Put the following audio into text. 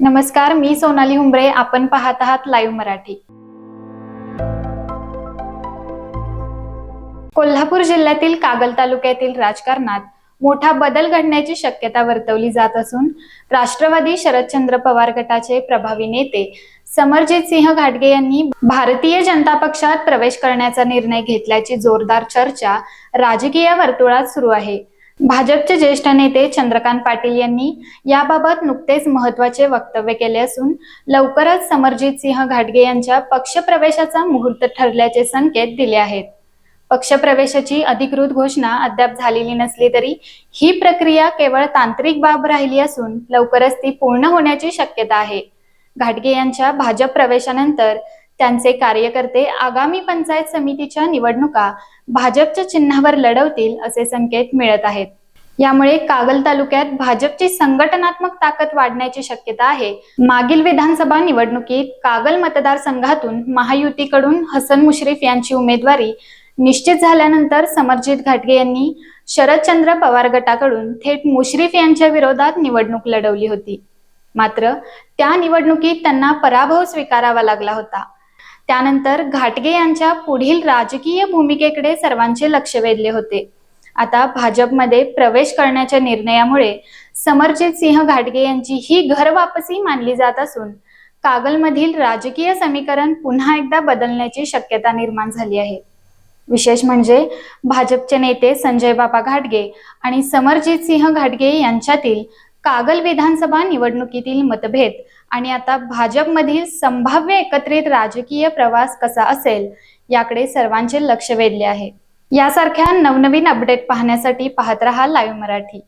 नमस्कार मी सोनाली हुंबरे. आपण पाहत आहात लाईव्ह मराठी. कोल्हापूर जिल्ह्यातील कागल तालुक्यातील राजकारणात मोठा बदल घडण्याची शक्यता वर्तवली जात असून राष्ट्रवादी शरदचंद्र पवार गटाचे प्रभावी नेते समरजित सिंह घाटगे यांनी भारतीय जनता पक्षात प्रवेश करण्याचा निर्णय घेतल्याची जोरदार चर्चा राजकीय वर्तुळात सुरू आहे. भाजपचे ज्येष्ठ नेते चंद्रकांत पाटील यांनी याबाबत नुकतेच महत्त्वाचे वक्तव्य केले असून लवकरच समरजित सिंह घाटगे यांच्या पक्षप्रवेशाचा मुहूर्त ठरल्याचे संकेत दिले आहेत. पक्षप्रवेशाची अधिकृत घोषणा अद्याप झालेली नसली तरी ही प्रक्रिया केवळ तांत्रिक बाब राहिली असून लवकरच ती पूर्ण होण्याची शक्यता आहे. घाटगे यांच्या भाजप प्रवेशानंतर त्यांचे कार्यकर्ते आगामी पंचायत समितीच्या निवडणुका भाजपच्या चिन्हावर लढवतील असे संकेत मिळत आहेत. यामुळे कागल तालुक्यात भाजपची संघटनात्मक ताकद वाढण्याची शक्यता आहे. मागील विधानसभा निवडणुकीत कागल मतदारसंघातून महायुतीकडून हसन मुश्रीफ यांची उमेदवारी निश्चित झाल्यानंतर समरजित घाटगे यांनी शरदचंद्र पवार गटाकडून थेट मुश्रीफ यांच्या विरोधात निवडणूक लढवली होती. मात्र त्या निवडणुकीत त्यांना पराभव स्वीकारावा लागला होता. त्यानंतर घाटगे यांच्या पुढील राजकीय भूमिकेकडे सर्वांचे लक्ष वेधले होते. आता भाजपमध्ये प्रवेश करण्याच्या निर्णयामुळे समरजित सिंह घाटगे यांची ही घर वापसी मानली जात असून कागलमधील राजकीय समीकरण पुन्हा एकदा बदलण्याची शक्यता निर्माण झाली आहे. विशेष म्हणजे भाजपचे नेते संजय बाबा घाटगे आणि समरजित सिंह घाटगे यांच्यातील कागल विधानसभा निवडणुकीतील मतभेद आणि आता भाजपमधील संभाव्य एकत्रित राजकीय प्रवास कसा असेल याकडे सर्वांचे लक्ष वेधले आहे. यासारख्या नवनवीन अपडेट पाहण्यासाठी पाहत रहा लाईव्ह मराठी.